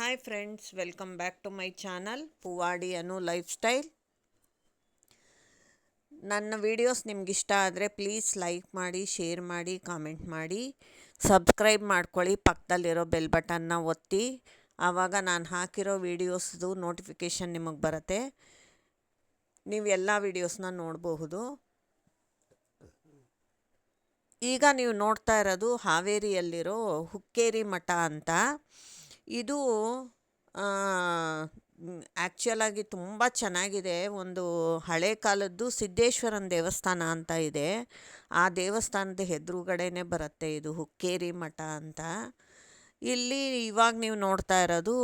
Hi friends welcome back to my channel ಪುವಾಡಿ Anu lifestyle ನನ್ನ videos ನಿಮಗಿಷ್ಟ ಆದರೆ please like ಮಾಡಿ ಶೇರ್ ಮಾಡಿ ಕಾಮೆಂಟ್ ಮಾಡಿ. ಸಬ್ಸ್ಕ್ರೈಬ್ ಮಾಡ್ಕೊಳ್ಳಿ, ಪಕ್ಕದಲ್ಲಿರೋ ಬೆಲ್ ಬಟನ್ನ ಒತ್ತಿ. ಆವಾಗ ನಾನು ಹಾಕಿರೋ ವಿಡಿಯೋಸ್ದು ನೋಟಿಫಿಕೇಷನ್ ನಿಮಗೆ ಬರುತ್ತೆ. ನೀವು ಎಲ್ಲ ವೀಡಿಯೋಸ್ನ ನೋಡಬಹುದು. ಈಗ ನೀವು ನೋಡ್ತಾ ಇರೋದು ಹಾವೇರಿಯಲ್ಲಿರೋ ಹುಕ್ಕೇರಿ ಮಠ ಅಂತ. ಇದು ಆ್ಯಕ್ಚುಲಾಗಿ ತುಂಬ ಚೆನ್ನಾಗಿದೆ. ಒಂದು ಹಳೆ ಕಾಲದ್ದು ಸಿದ್ದೇಶ್ವರನ ದೇವಸ್ಥಾನ ಅಂತ ಇದೆ. ಆ ದೇವಸ್ಥಾನದ ಎದುರುಗಡೆನೇ ಬರುತ್ತೆ ಇದು ಹುಕ್ಕೇರಿ ಮಠ ಅಂತ. ಇಲ್ಲಿ ಇವಾಗ ನೀವು ನೋಡ್ತಾ ಇರೋದು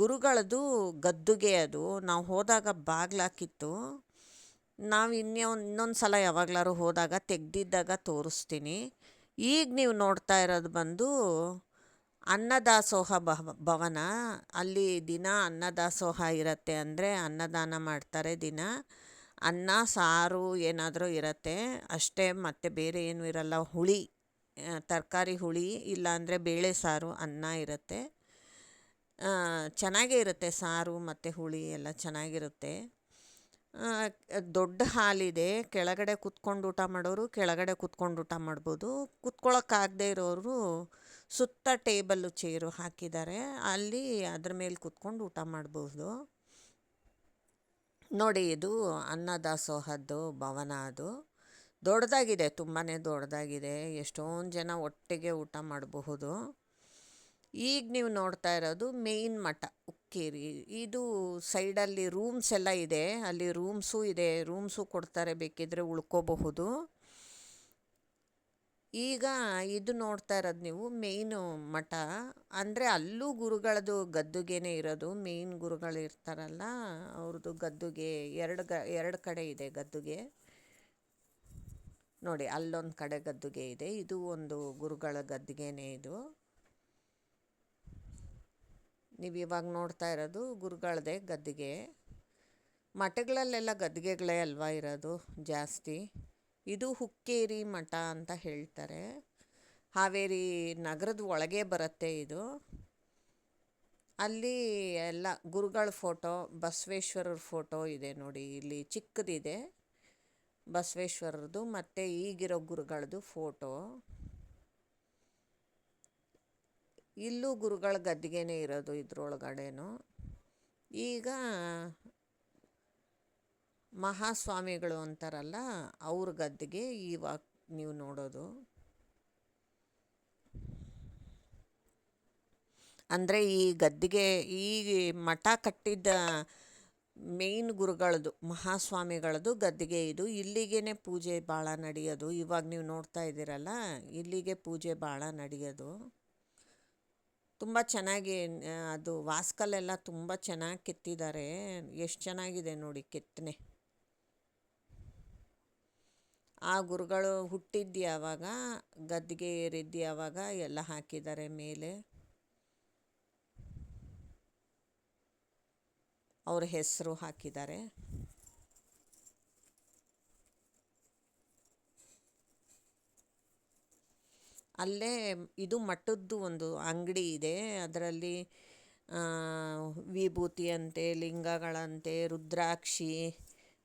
ಗುರುಗಳದು ಗದ್ದುಗೆ ಅದು. ನಾವು ಹೋದಾಗ ಬಾಗ್ಲಾಕಿತ್ತು ನಾವು ಇನ್ನೂ ಇನ್ನೊಂದು ಸಲ ಯಾವಾಗಲಾರು ಹೋದಾಗ ತೆಗೆದಿದ್ದಾಗ ತೋರಿಸ್ತೀನಿ. ಈಗ ನೀವು ನೋಡ್ತಾ ಇರೋದು ಬಂದು ಅನ್ನದಾಸೋಹ ಭವ, ಭವನ. ಅಲ್ಲಿ ದಿನ ಅನ್ನದಾಸೋಹ ಇರುತ್ತೆ ಅಂದರೆ ಅನ್ನದಾನ ಮಾಡ್ತಾರೆ ದಿನ. ಅನ್ನ, ಸಾರು ಏನಾದರೂ ಇರುತ್ತೆ. ಅಷ್ಟೇ ಮತ್ತು ಬೇರೆ ಏನೂ ಇರಲ್ಲ. ಹುಳಿ ತರಕಾರಿ ಹುಳಿ ಇಲ್ಲಾಂದರೆ ಬೇಳೆ ಸಾರು ಅನ್ನ ಇರುತ್ತೆ. ಚೆನ್ನಾಗೇ ಇರುತ್ತೆ ಸಾರು ಮತ್ತು ಹುಳಿ ಎಲ್ಲ ಚೆನ್ನಾಗಿರುತ್ತೆ. ದೊಡ್ಡ ಹಾಲಿದೆ. ಕೆಳಗಡೆ ಕುತ್ಕೊಂಡು ಊಟ ಮಾಡೋರು ಕೆಳಗಡೆ ಕುತ್ಕೊಂಡು ಊಟ ಮಾಡ್ಬೋದು. ಕುತ್ಕೊಳ್ಳೋಕ್ಕಾಗದೇ ಇರೋರು ಸುತ್ತ ಟೇಬಲ್ಲು ಚೇರು ಹಾಕಿದ್ದಾರೆ. ಅಲ್ಲಿ ಅದ್ರ ಮೇಲೆ ಕೂತ್ಕೊಂಡು ಊಟ ಮಾಡಬಹುದು ನೋಡಿ, ಇದು ಅನ್ನದಾಸೋಹದ್ದು ಭವನ ಅದು. ದೊಡ್ಡದಾಗಿದೆ ತುಂಬಾ ದೊಡ್ಡದಾಗಿದೆ. ಎಷ್ಟೊಂದು ಜನ ಒಟ್ಟಿಗೆ ಊಟ ಮಾಡಬಹುದು. ಈಗ ನೀವು ನೋಡ್ತಾ ಇರೋದು ಮೇಯ್ನ್ ಮಠ, ಉಕ್ಕೇರಿ. ಇದು ಸೈಡಲ್ಲಿ ರೂಮ್ಸ್ ಎಲ್ಲ ಇದೆ. ಅಲ್ಲಿ ರೂಮ್ಸು ಇದೆ. ರೂಮ್ಸು ಕೊಡ್ತಾರೆ ಬೇಕಿದ್ದರೆ ಉಳ್ಕೋಬಹುದು. ಈಗ ಇದು ನೋಡ್ತಾ ಇರೋದು ನೀವು ಮೇಯ್ನು ಮಠ. ಅಂದರೆ ಅಲ್ಲೂ ಗುರುಗಳದ್ದು ಗದ್ದುಗೆನೇ ಇರೋದು, ಮೇಯ್ನ್ ಗುರುಗಳು ಇರ್ತಾರಲ್ಲ ಅವ್ರದ್ದು ಗದ್ದುಗೆ ಎರಡು ಗ, ಎರಡು ಕಡೆ ಇದೆ ಗದ್ದುಗೆ. ನೋಡಿ, ಅಲ್ಲೊಂದು ಕಡೆ ಗದ್ದುಗೆ ಇದೆ, ಇದು ಒಂದು ಗುರುಗಳ ಗದ್ದುಗೆನೇ ಇದು. ನೀವು ಇವಾಗ ನೋಡ್ತಾ ಇರೋದು ಗುರುಗಳದೇ ಗದ್ದುಗೆ. ಮಠಗಳಲ್ಲೆಲ್ಲ ಗದ್ದುಗೆಗಳೇ ಅಲ್ವಾ ಇರೋದು ಜಾಸ್ತಿ? ಇದು ಹುಕ್ಕೇರಿ ಮಠ ಅಂತ ಹೇಳ್ತಾರೆ. ಹಾವೇರಿ ನಗರದ ಒಳಗೆ ಬರುತ್ತೆ ಇದು. ಅಲ್ಲಿ ಎಲ್ಲ ಗುರುಗಳ ಫೋಟೋ, ಬಸವೇಶ್ವರರ ಫೋಟೋ ಇದೆ ನೋಡಿ, ಇಲ್ಲಿ ಚಿಕ್ಕದಿದೆ ಬಸವೇಶ್ವರರದು, ಮತ್ತು ಈಗಿರೋ ಗುರುಗಳದ್ದು ಫೋಟೋ. ಇಲ್ಲೂ ಗುರುಗಳ ಗದ್ದಿಗೆನೇ ಇರೋದು ಇದ್ರೊಳಗಡೆನೂ. ಈಗ ಮಹಾಸ್ವಾಮಿಗಳು ಅಂತಾರಲ್ಲ, ಅವ್ರ ಗದ್ದಿಗೆ ಇವಾಗ ನೀವು ನೋಡೋದು. ಅಂದರೆ ಈ ಗದ್ದಿಗೆ ಈ ಮಠ ಕಟ್ಟಿದ್ದ ಮೇನ್ ಗುರುಗಳದು, ಮಹಾಸ್ವಾಮಿಗಳದು ಗದ್ದಿಗೆ ಇದು. ಇಲ್ಲಿಗೇ ಪೂಜೆ ಭಾಳ ನಡೆಯೋದು. ಇವಾಗ ನೀವು ನೋಡ್ತಾ ಇದ್ದೀರಲ್ಲ, ಇಲ್ಲಿಗೆ ಪೂಜೆ ಭಾಳ ನಡೆಯೋದು. ತುಂಬ ಚೆನ್ನಾಗಿ ಅದು ವಾಸ್ಕಲ್ಲೆಲ್ಲ ತುಂಬ ಚೆನ್ನಾಗಿ ಕೆತ್ತಿದ್ದಾರೆ. ಎಷ್ಟು ಚೆನ್ನಾಗಿದೆ ನೋಡಿ ಕೆತ್ತನೆ. ಆ ಗುರುಗಳು ಹುಟ್ಟಿದ್ದು ಯಾವಾಗ? ಗದ್ದಿಗೆ ಏರಿದ್ದು ಯಾವಾಗ? ಎಲ್ಲ ಹಾಕಿದ್ದಾರೆ ಮೇಲೆ. ಅವ್ರ ಹೆಸರು ಹಾಕಿದ್ದಾರೆ. ಅಲ್ಲೇ ಇದು ಮಟ್ಟದ್ದು ಒಂದು ಅಂಗಡಿ ಇದೆ. ಅದರಲ್ಲಿ ವಿಭೂತಿ ಅಂತೆ, ಲಿಂಗಗಳಂತೆ, ರುದ್ರಾಕ್ಷಿ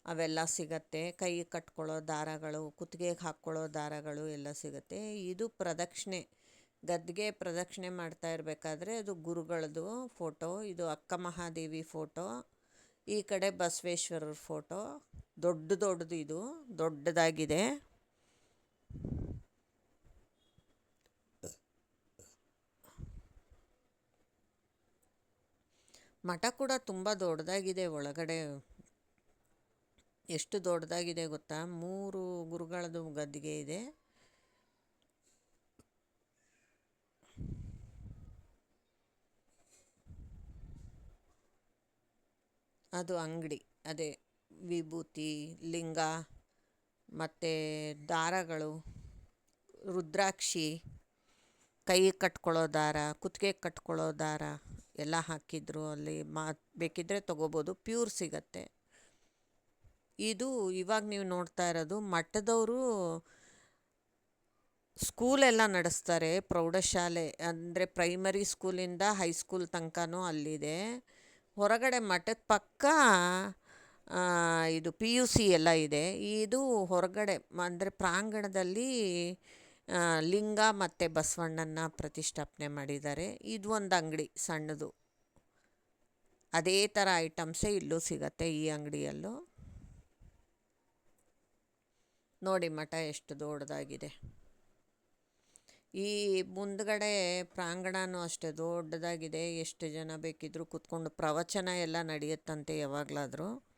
ಅವೆಲ್ಲ ಸಿಗುತ್ತೆ. ಕೈ ಕಟ್ಕೊಳ್ಳೋ ದಾರಗಳು, ಕುತ್ತಿಗೆಗೆ ಹಾಕ್ಕೊಳ್ಳೋ ದಾರಗಳು ಎಲ್ಲ ಸಿಗುತ್ತೆ. ಇದು ಪ್ರದಕ್ಷಿಣೆ. ಗದ್ಗೆ ಪ್ರದಕ್ಷಿಣೆ ಮಾಡ್ತಾ ಇರಬೇಕಾದ್ರೆ ಅದು ಗುರುಗಳದು ಫೋಟೋ, ಇದು ಅಕ್ಕ ಮಹಾದೇವಿ ಫೋಟೋ, ಈ ಕಡೆ ಬಸವೇಶ್ವರರ ಫೋಟೋ. ದೊಡ್ಡ ದೊಡ್ಡದು ಇದು, ದೊಡ್ಡದಾಗಿದೆ. ಮಠ ಕೂಡ ತುಂಬ ದೊಡ್ಡದಾಗಿದೆ ಒಳಗಡೆ. ಎಷ್ಟು ದೊಡ್ಡದಾಗಿದೆ ಗೊತ್ತಾ? ಮೂರು ಗುರುಗಳದು ಗದ್ದಿಗೆ ಇದೆ. ಅದು ಅಂಗಡಿ, ಅದೇ ವಿಭೂತಿ, ಲಿಂಗ, ಮತ್ತು ದಾರಗಳು, ರುದ್ರಾಕ್ಷಿ, ಕೈ ಕಟ್ಕೊಳ್ಳೋ ದಾರ, ಕುತ್ತಿಗೆ ಕಟ್ಕೊಳ್ಳೋ ದಾರ ಎಲ್ಲ ಹಾಕಿದ್ರು ಅಲ್ಲಿ ಮಾ ಬೇಕಿದ್ದರೆ ತೊಗೋಬೋದು. ಪ್ಯೂರ್ ಸಿಗತ್ತೆ. ಇದು ಇವಾಗ ನೀವು ನೋಡ್ತಾ ಇರೋದು ಮಠದವರು ಸ್ಕೂಲೆಲ್ಲ ನಡೆಸ್ತಾರೆ ಪ್ರೌಢಶಾಲೆ, ಅಂದರೆ ಪ್ರೈಮರಿ ಸ್ಕೂಲಿಂದ ಹೈಸ್ಕೂಲ್ ತನಕನೂ ಅಲ್ಲಿದೆ. ಹೊರಗಡೆ ಮಠದ ಪಕ್ಕ ಇದು ಪಿ ಯು ಸಿ ಎಲ್ಲ ಇದೆ. ಇದು ಹೊರಗಡೆ, ಅಂದರೆ ಪ್ರಾಂಗಣದಲ್ಲಿ ಲಿಂಗ ಮತ್ತು ಬಸವಣ್ಣನ ಪ್ರತಿಷ್ಠಾಪನೆ ಮಾಡಿದ್ದಾರೆ. ಇದು ಒಂದು ಅಂಗಡಿ ಸಣ್ಣದು. ಅದೇ ಥರ ಐಟಮ್ಸೇ ಇಲ್ಲೂ ಸಿಗತ್ತೆ ಈ ಅಂಗಡಿಯಲ್ಲೂ. ನೋಡಿ ಮಠ ಎಷ್ಟು ದೊಡ್ಡದಾಗಿದೆ. ಈ ಮುಂದ್ಗಡೆ ಪ್ರಾಂಗಣನೂ ಅಷ್ಟೇ ದೊಡ್ಡದಾಗಿದೆ. ಎಷ್ಟು ಜನ ಬೇಕಿದ್ದರೂ ಕೂತ್ಕೊಂಡು ಪ್ರವಚನ ಎಲ್ಲ ನಡೆಯುತ್ತಂತೆ ಯಾವಾಗಲಾದರೂ.